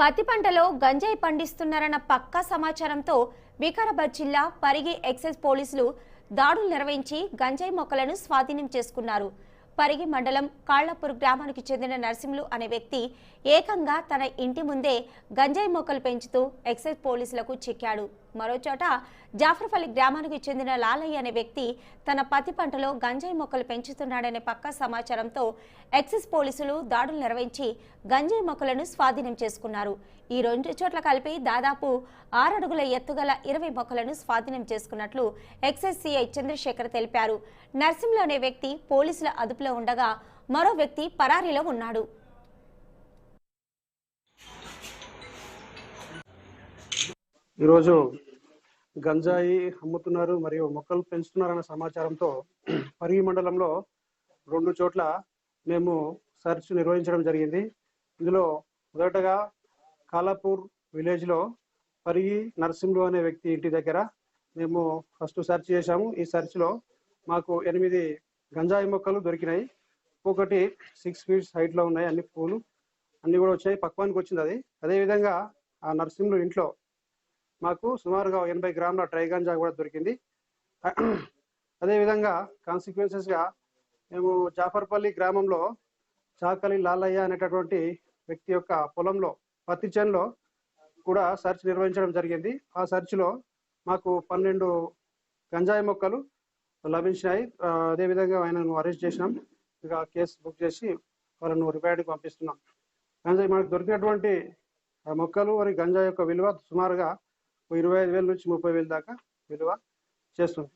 పత్తి పంటలో గంజాయి పండిస్తున్నారన్న పక్కా సమాచారంతో వికారాబాద్ జిల్లా పరిగి ఎక్సైజ్ పోలీసులు దాడులు నిర్వహించి గంజాయి మొక్కలను స్వాధీనం చేసుకున్నారు. పరిగి మండలం కాళ్ళపూర్ గ్రామానికి చెందిన నరసింహులు అనే వ్యక్తి ఏకంగా తన ఇంటి ముందే గంజాయి మొక్కలు పెంచుతూ ఎక్సైజ్ పోలీసులకు చిక్కాడు. మరోచోట జాఫర్పల్లి గ్రామానికి చెందిన లాలయ్య అనే వ్యక్తి తన పత్తి పంటలో గంజాయి మొక్కలు పెంచుతున్నాడనే పక్కా సమాచారంతో ఎక్సైజ్ పోలీసులు దాడులు నిర్వహించి గంజాయి మొక్కలను స్వాధీనం చేసుకున్నారు. ఈ రెండు చోట్ల కలిపి దాదాపు ఆరు అడుగుల ఎత్తుగల ఇరవై మొక్కలను స్వాధీనం చేసుకున్నట్లు ఎక్సైజ్ సిఐ చంద్రశేఖర్ తెలిపారు. నర్సింహులు అనే వ్యక్తి పోలీసుల అదుపులో ఉండగా మరో వ్యక్తి పరారీలో ఉన్నాడు. ఈరోజు గంజాయి అమ్ముతున్నారు మరియు మొక్కలు పెంచుతున్నారన్న సమాచారంతో పరిగి మండలంలో రెండు చోట్ల మేము సెర్చ్ నిర్వహించడం జరిగింది. ఇందులో మొదటగా కాలాపూర్ విలేజ్లో పరిగి నరసింహులు అనే వ్యక్తి ఇంటి దగ్గర మేము ఫస్ట్ సెర్చ్ చేశాము. ఈ సెర్చ్లో మాకు ఎనిమిది గంజాయి మొక్కలు దొరికినాయి. ఒకటి సిక్స్ ఫీట్స్ హైట్లో ఉన్నాయి. అన్ని పూలు అన్ని కూడా వచ్చాయి. పక్వానికి వచ్చింది అది. అదేవిధంగా ఆ నరసింహులు ఇంట్లో మాకు సుమారుగా ఎనభై గ్రాముల డ్రై గంజా కూడా దొరికింది. అదేవిధంగా కాన్సిక్వెన్సెస్గా మేము జాఫర్పల్లి గ్రామంలో చాకలి లాలయ్య అనేటటువంటి వ్యక్తి యొక్క పొలంలో పత్తి చేనులో కూడా సెర్చ్ నిర్వహించడం జరిగింది. ఆ సెర్చ్లో మాకు పన్నెండు గంజాయి మొక్కలు లభించినాయి. అదేవిధంగా ఆయనను అరెస్ట్ చేసినాం. ఇక కేసు బుక్ చేసి వాళ్ళను రిపేర్డ్కి పంపిస్తున్నాం. గంజాయి మనకు దొరికినటువంటి మొక్కలు మరియు గంజాయి యొక్క విలువ సుమారుగా ఇరవై ఐదు వేల నుంచి ముప్పై వేలు దాకా విలువ చేస్తుంది.